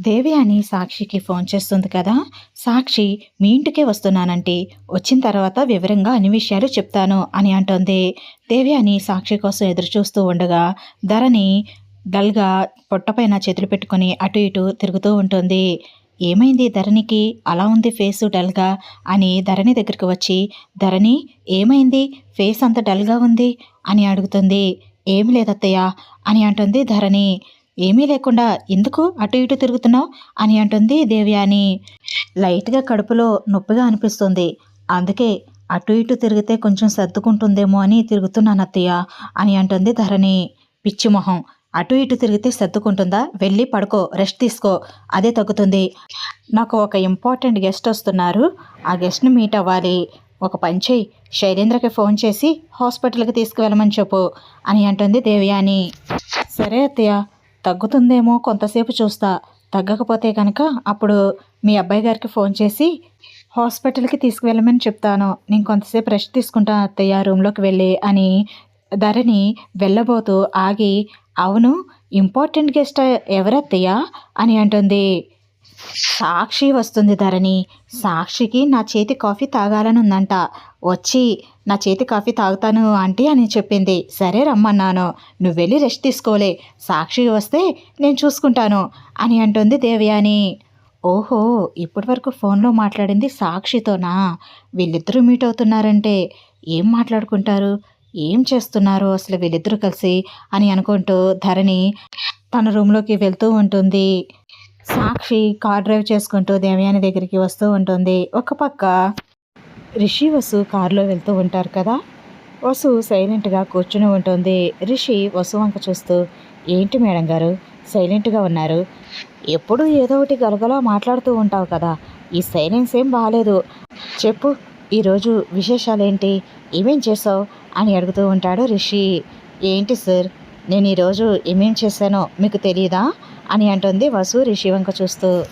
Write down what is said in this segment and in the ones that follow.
దేవి అని సాక్షికి ఫోన్ చేస్తుంది కదా. సాక్షి మీ ఇంటికే వస్తున్నానంటే వచ్చిన తర్వాత వివరంగా అన్ని విషయాలు చెప్తాను అని అంటోంది. దేవి అని సాక్షి కోసం ఎదురు చూస్తూ ఉండగా ధరణి డల్గా పొట్టపైన చేతులు పెట్టుకుని అటు ఇటు తిరుగుతూ ఉంటుంది. ఏమైంది ధరణికి? అలా ఉంది ఫేసు డల్గా అని ధరణి దగ్గరికి వచ్చి ధరణి ఏమైంది? ఫేస్ అంత డల్గా ఉంది అని అడుగుతుంది. ఏమి లేదత్తయ్య అని అంటుంది ధరణి. ఏమీ లేకుండా ఎందుకు అటు ఇటు తిరుగుతున్నావు అని అంటుంది దేవ్యాని. లైట్గా కడుపులో నొప్పిగా అనిపిస్తుంది. అందుకే అటు ఇటు తిరిగితే కొంచెం సర్దుకుంటుందేమో అని తిరుగుతున్నాను అత్తయ్య అని అంటుంది ధరణి. పిచ్చి మొహం. అటు ఇటు తిరిగితే సర్దుకుంటుందా? వెళ్ళి పడుకో రెస్ట్ తీసుకో. అదే తగ్గుతుంది. నాకు ఒక ఇంపార్టెంట్ గెస్ట్ వస్తున్నారు. ఆ గెస్ట్ని మీట్ అవ్వాలి. ఒక పని చేయి శైలేంద్రకి ఫోన్ చేసి హాస్పిటల్కి తీసుకువెళ్ళమని చెప్పు అని అంటుంది దేవ్యాని. సరే అత్తయ్య తగ్గుతుందేమో కొంతసేపు చూస్తా. తగ్గకపోతే కనుక అప్పుడు మీ అబ్బాయి గారికి ఫోన్ చేసి హాస్పిటల్కి తీసుకువెళ్ళమని చెప్తాను. నేను కొంతసేపు రెస్ట్ తీసుకుంటాను అత్తయ్య రూమ్లోకి వెళ్ళి అని ధరణి వెళ్ళబోతూ ఆగి అవును ఇంపార్టెంట్ గెస్ట్ ఎవరత్తయ్య అని అంటుంది. సాక్షి వస్తుంది ధరణి. సాక్షికి నా చేతి కాఫీ తాగాలని ఉందంట వచ్చి నా చేతి కాఫీ తాగుతాను ఆంటీ అని చెప్పింది. సరే రమ్మన్నాను. నువ్వు వెళ్ళి రెస్ట్ తీసుకోలే. సాక్షి వస్తే నేను చూసుకుంటాను అని అంటుంది దేవయాని. ఓహో ఇప్పటి వరకు ఫోన్లో మాట్లాడింది సాక్షితోనా? వీళ్ళిద్దరూ మీట్ అవుతున్నారంటే ఏం మాట్లాడుకుంటారు? ఏం చేస్తున్నారు అసలు వీళ్ళిద్దరూ కలిసి అని అనుకుంటూ ధరణి తన రూమ్లోకి వెళ్తూ ఉంటుంది. సాక్షి కార్ డ్రైవ్ చేసుకుంటూ దేవయాని దగ్గరికి వస్తూ ఉంటుంది. ఒక పక్క రిషి వసు కారులో వెళ్తూ ఉంటారు కదా? వసు సైలెంట్గా కూర్చుని ఉంటుంది. రిషి వసు వంక చూస్తూ ఏంటి మేడం గారు? సైలెంట్గా ఉన్నారు. ఎప్పుడు ఏదో ఒకటి గలగలా మాట్లాడుతూ ఉంటావు కదా? ఈ సైలెన్స్ ఏం బాగాలేదు చెప్పు ఈరోజు విశేషాలేంటి? ఏమేం చేసావు అని అడుగుతూ ఉంటాడు రిషి. ఏంటి సార్? నేను ఈరోజు ఏమేం చేశానో మీకు తెలియదా అని అంటుంది వసు రిషి వంక చూస్తూ.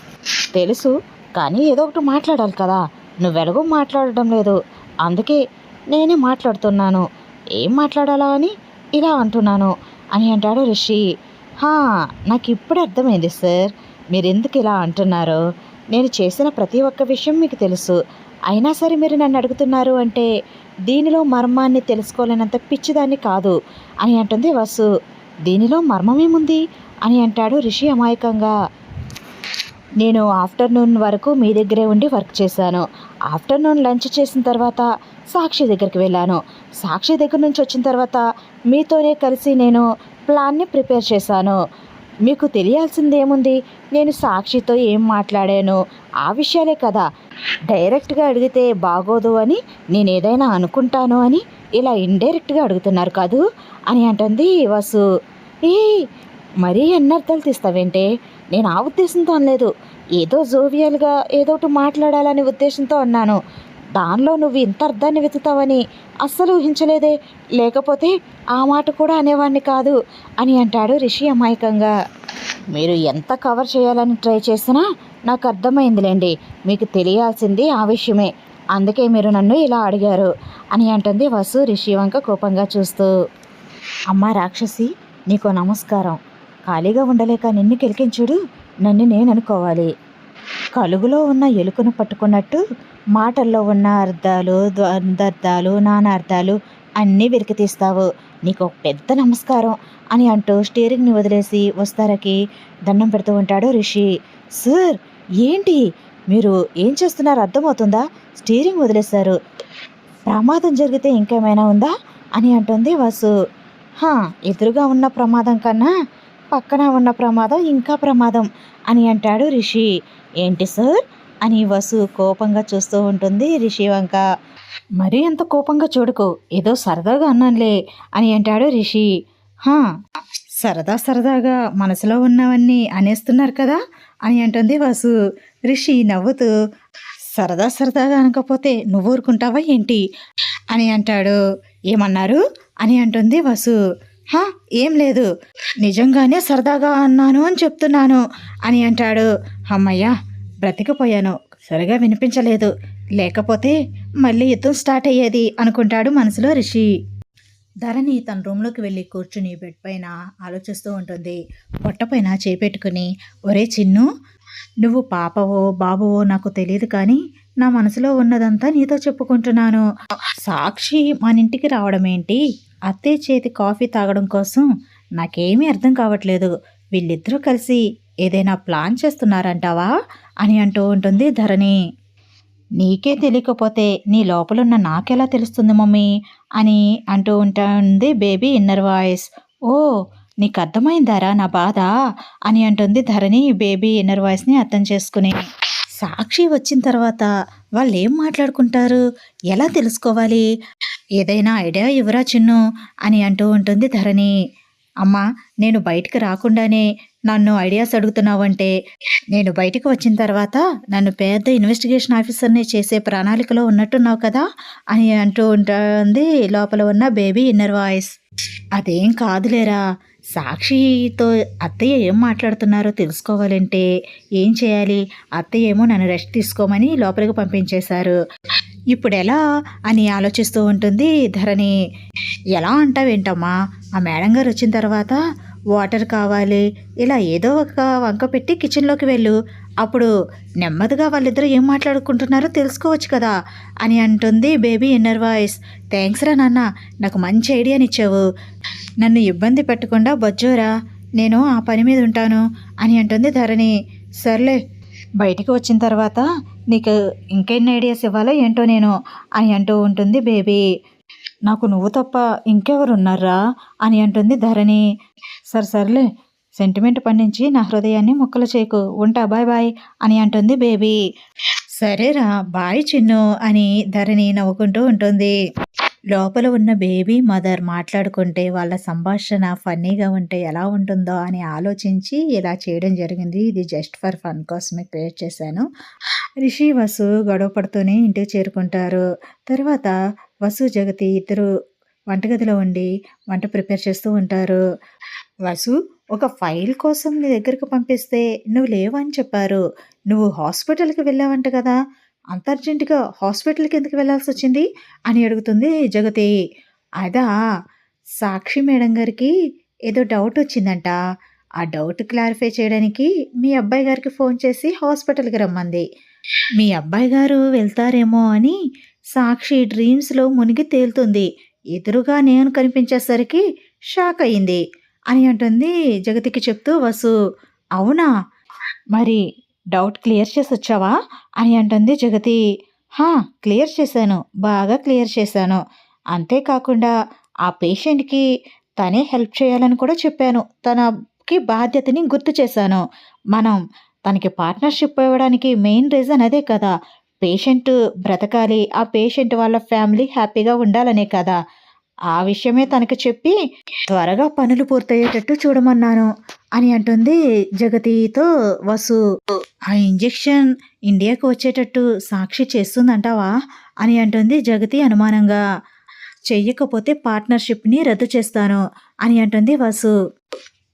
తెలుసు కానీ ఏదో ఒకటి మాట్లాడాలి కదా. నువ్వెలాగో మాట్లాడడం లేదు. అందుకే నేనే మాట్లాడుతున్నాను. ఏం మాట్లాడాలా అని ఇలా అంటున్నాను అని అంటాడు రిషి. హా నాకు ఇప్పుడు అర్థమైంది సార్. మీరు ఎందుకు ఇలా అంటున్నారో? నేను చేసిన ప్రతి ఒక్క విషయం మీకు తెలుసు. అయినా సరే మీరు నన్ను అడుగుతున్నారు అంటే దీనిలో మర్మాన్ని తెలుసుకోలేనంత పిచ్చిదాన్ని కాదు అని అంటుంది వసు. దీనిలో మర్మమేముంది? అని అంటాడు. రిషి అమాయకంగా నేను ఆఫ్టర్నూన్ వరకు మీ దగ్గరే ఉండి వర్క్ చేశాను. ఆఫ్టర్నూన్ లంచ్ చేసిన తర్వాత సాక్షి దగ్గరికి వెళ్ళాను. సాక్షి దగ్గర నుంచి వచ్చిన తర్వాత మీతోనే కలిసి నేను ప్లాన్ని ప్రిపేర్ చేశాను. మీకు తెలియాల్సింది ఏముంది? నేను సాక్షితో ఏం మాట్లాడాను? ఆ విషయాలే కదా. డైరెక్ట్గా అడిగితే బాగోదు అని నేను ఏదైనా అనుకుంటాను అని ఇలా ఇండైరెక్ట్గా అడుగుతున్నారు కాదు? అని అంటుంది వసు. ఏ మరీ ఎన్నర్థాలు తీస్తావేంటే? నేను ఆ ఉద్దేశంతో అనలేదు. ఏదో జోవియల్గా ఏదో ఒకటి మాట్లాడాలనే ఉద్దేశంతో అన్నాను. దానిలో నువ్వు ఇంత అర్థాన్ని వెతుతావని అస్సలు ఊహించలేదే. లేకపోతే ఆ మాట కూడా అనేవాడిని కాదు అని అంటాడు రిషి అమాయకంగా. మీరు ఎంత కవర్ చేయాలని ట్రై చేసినా నాకు అర్థమైందిలేండి. మీకు తెలియాల్సింది ఆ విషయమే. అందుకే మీరు నన్ను ఇలా అడిగారు అని అంటుంది వసు రిషి వంక కోపంగా చూస్తూ. అమ్మ రాక్షసి నీకు నమస్కారం. ఖాళీగా ఉండలేక నిన్ను కెలికించుడు నన్ను నేను అనుకోవాలి కలుగులో ఉన్న ఎలుకను పట్టుకున్నట్టు మాటల్లో ఉన్న అర్థాలు ద్వంద్వర్థాలు నానార్థాలు అన్నీ వెలికి తీస్తావు. నీకు ఒక పెద్ద నమస్కారం అని అంటూ స్టీరింగ్ని వదిలేసి వస్తారకి దండం పెడుతూ ఉంటాడు రిషి. సార్ ఏంటి? మీరు ఏం చేస్తున్నారు? అర్థమవుతుందా? స్టీరింగ్ వదిలేశారు. ప్రమాదం జరిగితే ఇంకేమైనా ఉందా? అని అంటుంది వాసు. హా ఎదురుగా ఉన్న ప్రమాదం కన్నా పక్కన ఉన్న ప్రమాదం ఇంకా ప్రమాదం అని అంటాడు రిషి. ఏంటి సార్? అని వసు కోపంగా చూస్తూ ఉంటుంది రిషి వంక. మరీ అంత కోపంగా చూడకు ఏదో సరదాగా అన్నానులే అని అంటాడు రిషి. హా సరదా సరదాగా మనసులో ఉన్నవన్నీ అనేస్తున్నారు కదా అని అంటుంది వసు. రిషి నవ్వుతూ సరదా సరదాగా అనకపోతే నువ్వు ఊరుకుంటావా ఏంటి? అని అంటాడు. ఏమన్నారు? అని అంటుంది వసు. హా ఏం లేదు. నిజంగానే సరదాగా అన్నాను అని చెప్తున్నాను అని అంటాడు. అమ్మయ్యా బ్రతికిపోయాను. సరిగా వినిపించలేదు. లేకపోతే మళ్ళీ యుద్ధం స్టార్ట్ అయ్యేది అనుకుంటాడు మనసులో రిషి. ధరణి తన రూమ్లోకి వెళ్ళి కూర్చుని బెడ్ పైన ఆలోచిస్తూ ఉంటుంది. పొట్టపైన చేపెట్టుకుని ఒరే చిన్ను నువ్వు పాపవో బాబువో నాకు తెలియదు కానీ నా మనసులో ఉన్నదంతా నీతో చెప్పుకుంటున్నాను. సాక్షి మన ఇంటికి రావడం ఏంటి అత్తయ్య చేతి కాఫీ తాగడం కోసం నాకేమీ అర్థం కావట్లేదు. వీళ్ళిద్దరూ కలిసి ఏదైనా ప్లాన్ చేస్తున్నారంటావా? అని అంటూ ఉంటుంది ధరణి. నీకే తెలియకపోతే నీ లోపలున్న నాకెలా తెలుస్తుంది మమ్మీ? అని అంటూ ఉంటుంది బేబీ ఇన్నర్ వాయిస్. ఓ నీకు అర్థమైందారా నా బాధ? అని అంటుంది ధరణి బేబీ ఇన్నర్ వాయిస్ని అర్థం చేసుకుని. సాక్షి వచ్చిన తర్వాత వాళ్ళు ఏం మాట్లాడుకుంటారు? ఎలా తెలుసుకోవాలి? ఏదైనా ఐడియా ఇవ్వరా చిన్ను? అని అంటూ ఉంటుంది ధరణి. అమ్మా నేను బయటికి రాకుండానే నన్ను ఐడియాస్ అడుగుతున్నావంటే నేను బయటికి వచ్చిన తర్వాత నన్ను పెద్ద ఇన్వెస్టిగేషన్ ఆఫీసర్ని చేసే ప్రణాళికలో ఉన్నట్టున్నావు కదా? అని అంటూ ఉంటుంది లోపల ఉన్న బేబీ ఇన్నర్ వాయిస్. అదేం కాదులేరా సాక్షితో అత్తయ్య ఏం మాట్లాడుతున్నారో తెలుసుకోవాలంటే ఏం చేయాలి? అత్తయ్య ఏమో నన్ను రెస్ట్ తీసుకోమని లోపలికి పంపించేశారు. ఇప్పుడు ఎలా అని ఆలోచిస్తూ ఉంటుంది ధరణి. ఎలా అంటావేంటమ్మా? ఆ మేడం గారు వచ్చిన తర్వాత వాటర్ కావాలి ఇలా ఏదో ఒక వంక పెట్టి కిచెన్లోకి వెళ్ళు. అప్పుడు నెమ్మదిగా వాళ్ళిద్దరూ ఏం మాట్లాడుకుంటున్నారో తెలుసుకోవచ్చు కదా అని అంటుంది బేబీ ఇన్నర్ వాయిస్. థ్యాంక్స్ రా నాన్న నాకు మంచి ఐడియానిచ్చావు నన్ను ఇబ్బంది పెట్టకుండా బొజ్జోరా నేను ఆ పని మీద ఉంటాను అని అంటుంది ధరణి. సర్లే బయటికి వచ్చిన తర్వాత నీకు ఇంకెన్ని ఐడియాస్ ఇవ్వాలో ఏంటో నేను అని అంటూ ఉంటుంది బేబీ. నాకు నువ్వు తప్ప ఇంకెవరున్నారా? అని అంటుంది ధరణి. సరే సర్లే సెంటిమెంట్ పండించి నా హృదయాన్ని ముక్కలు చేయకు. ఉంటా బాయ్ బాయ్ అని అంటుంది బేబీ. సరేరా బాయ్ చిన్ను అని ధరణి నవ్వుకుంటూ ఉంటుంది. లోపల ఉన్న బేబీ మదర్ మాట్లాడుకుంటే వాళ్ళ సంభాషణ ఫన్నీగా ఉంటే ఎలా ఉంటుందో అని ఆలోచించి ఇలా చేయడం జరిగింది. ఇది జస్ట్ ఫర్ ఫన్ కోసమే క్రియేట్ చేశాను. రిషి వసు గొడవ పడుతూనే ఇంటికి చేరుకుంటారు. తర్వాత వసు జగతి ఇద్దరు వంటగదిలో ఉండి వంట ప్రిపేర్ చేస్తూ ఉంటారు. వసు ఒక ఫైల్ కోసం నీ దగ్గరకు పంపిస్తే నువ్వు లేవని చెప్పారు. నువ్వు హాస్పిటల్కి వెళ్ళావంట కదా అంతర్జెంటుగా హాస్పిటల్కి ఎందుకు వెళ్ళాల్సి వచ్చింది? అని అడుగుతుంది జగతి. అదా సాక్షి మేడం గారికి ఏదో డౌట్ వచ్చిందంట. ఆ డౌట్ క్లారిఫై చేయడానికి మీ అబ్బాయి గారికి ఫోన్ చేసి హాస్పిటల్కి రమ్మంది. మీ అబ్బాయి గారు వెళ్తారేమో అని సాక్షి డ్రీమ్స్లో మునిగి తేలుతుంది. ఎదురుగా నేను కనిపించేసరికి షాక్ అయింది అని అంటుంది జగతికి చెప్తూ వసు. అవునా? మరి డౌట్ క్లియర్ చేసి వచ్చావా? అని అంటుంది జగతి. హా క్లియర్ చేశాను. బాగా క్లియర్ చేశాను. అంతేకాకుండా ఆ పేషెంట్కి తనే హెల్ప్ చేయాలని కూడా చెప్పాను. తనకి బాధ్యతని గుర్తు చేశాను. మనం తనకి పార్ట్నర్షిప్ ఇవ్వడానికి మెయిన్ రీజన్ అదే కదా. పేషెంట్ బ్రతకాలి ఆ పేషెంట్ వాళ్ళ ఫ్యామిలీ హ్యాపీగా ఉండాలనే కదా. ఆ విషయమే తనకు చెప్పి త్వరగా పనులు పూర్తయ్యేటట్టు చూడమన్నాను అని అంటుంది జగతితో వసు. ఆ ఇంజెక్షన్ ఇండియాకు వచ్చేటట్టు సాక్షి చేస్తుందంటావా? అని అంటుంది జగతి అనుమానంగా. చెయ్యకపోతే పార్ట్నర్షిప్ని రద్దు చేస్తాను అని అంటుంది వసు.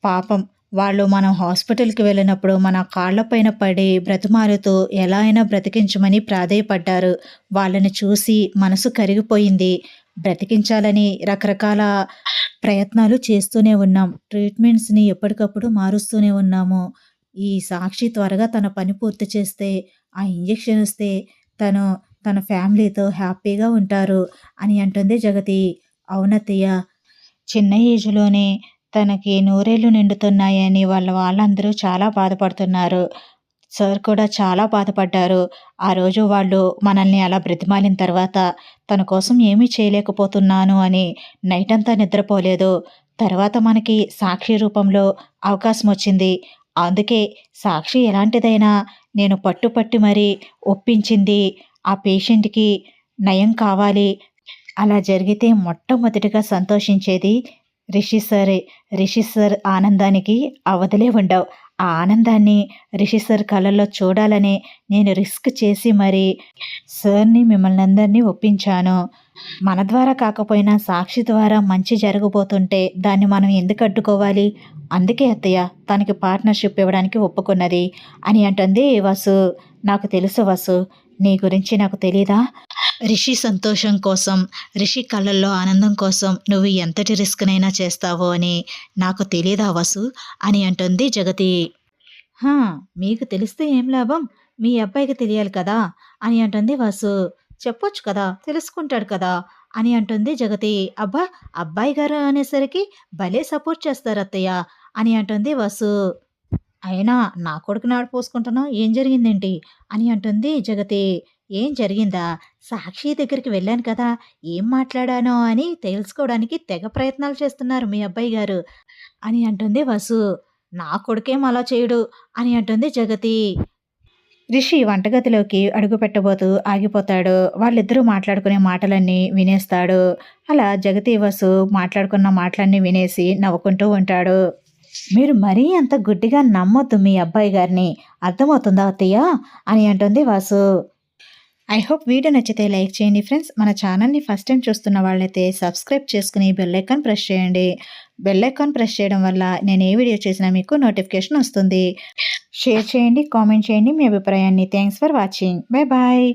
పాపం వాళ్ళు మనం హాస్పిటల్కి వెళ్ళినప్పుడు మన కాళ్ళపైన పడి బ్రతిమాలుతూ ఎలా అయినా బ్రతికించమని ప్రాధేయపడ్డారు. వాళ్ళని చూసి మనసు కరిగిపోయింది. బ్రతికించాలని రకరకాల ప్రయత్నాలు చేస్తూనే ఉన్నాం. ట్రీట్మెంట్స్ని ఎప్పటికప్పుడు మారుస్తూనే ఉన్నాము. ఈ సాక్షి త్వరగా తన పని పూర్తి చేస్తే ఆ ఇంజెక్షన్ వస్తే తను తన ఫ్యామిలీతో హ్యాపీగా ఉంటారు అని అంటుంది జగతి. అవునతయ్య చిన్న ఏజ్లోనే తనకి నూరేళ్ళు నిండుతున్నాయని వాళ్ళ వాళ్ళందరూ చాలా బాధపడుతున్నారు. సార్ కూడా చాలా బాధపడ్డారు. ఆ రోజు వాళ్ళు మనల్ని అలా బ్రతిమాలిన తర్వాత తన కోసం ఏమీ చేయలేకపోతున్నాను అని నైట్ అంతా నిద్రపోలేదు. తర్వాత మనకి సాక్షి రూపంలో అవకాశం వచ్చింది. అందుకే సాక్షి ఎలాంటిదైనా నేను పట్టుపట్టి మరీ ఒప్పించింది. ఆ పేషెంట్కి నయం కావాలి. అలా జరిగితే మొట్టమొదటిగా సంతోషించేది రిషి సరే రిషి సార్ ఆనందానికి అవధలే ఉండవు. ఆ ఆనందాన్ని రిషి సార్ కళ్ళల్లో చూడాలని నేను రిస్క్ చేసి మరి సార్ని మిమ్మల్ని అందరినీ ఒప్పించాను. మన ద్వారా కాకపోయినా సాక్షి ద్వారా మంచి జరగబోతుంటే దాన్ని మనం ఎందుకు అడ్డుకోవాలి? అందుకే అత్తయ్య తనకి పార్ట్నర్షిప్ ఇవ్వడానికి ఒప్పుకున్నది అని అంటుంది వసు. నాకు తెలుసు వసు. నీ గురించి నాకు తెలీదా? రిషి సంతోషం కోసం రిషి కళ్ళల్లో ఆనందం కోసం నువ్వు ఎంతటి రిస్క్నైనా చేస్తావో అని నాకు తెలీదా వసు? అని అంటుంది జగతి. "హా, మీకు తెలిస్తే ఏం లాభం? మీ అబ్బాయికి తెలియాలి కదా? అని అంటుంది వాసు. చెప్పొచ్చు కదా తెలుసుకుంటాడు కదా? అని అంటుంది జగతి. అబ్బా అబ్బాయి గారు అనేసరికి భలే సపోర్ట్ చేస్తారు అత్తయ్య అని అంటుంది వసు. అయినా నా కొడుకుని ఆడ పోసుకుంటున్నావు ఏం జరిగిందేంటి? అని అంటుంది జగతి. ఏం జరిగిందా? సాక్షి దగ్గరికి వెళ్ళాను కదా ఏం మాట్లాడానో అని తెలుసుకోవడానికి తెగ ప్రయత్నాలు చేస్తున్నారు మీ అబ్బాయి గారు అని అంటుంది వసు. నా కొడుకేం అలా చేయడు అని అంటుంది జగతి. రిషి వంటగదిలోకి అడుగు పెట్టబోతూ ఆగిపోతాడు. వాళ్ళిద్దరూ మాట్లాడుకునే మాటలన్నీ వినేస్తాడు. అలా జగతి వసు మాట్లాడుకున్న మాటలన్నీ వినేసి నవ్వుకుంటూ ఉంటాడు. మీరు మరీ అంత గుడ్డిగా నమ్మొద్దు మీ అబ్బాయి గారిని. అర్థమవుతుందా అత్తయ్య? అని అంటుంది వాసు. ఐ హోప్ వీడియో నచ్చితే లైక్ చేయండి ఫ్రెండ్స్. మన ఛానల్ని ఫస్ట్ టైం చూస్తున్న వాళ్ళైతే సబ్స్క్రైబ్ చేసుకుని బెల్ ఐకాన్ ప్రెస్ చేయండి. బెల్ ఐకాన్ ప్రెస్ చేయడం వల్ల నేను ఏ వీడియో చేసినా మీకు నోటిఫికేషన్ వస్తుంది. షేర్ చేయండి కామెంట్ చేయండి మీ అభిప్రాయాన్ని. Thanks for watching bye bye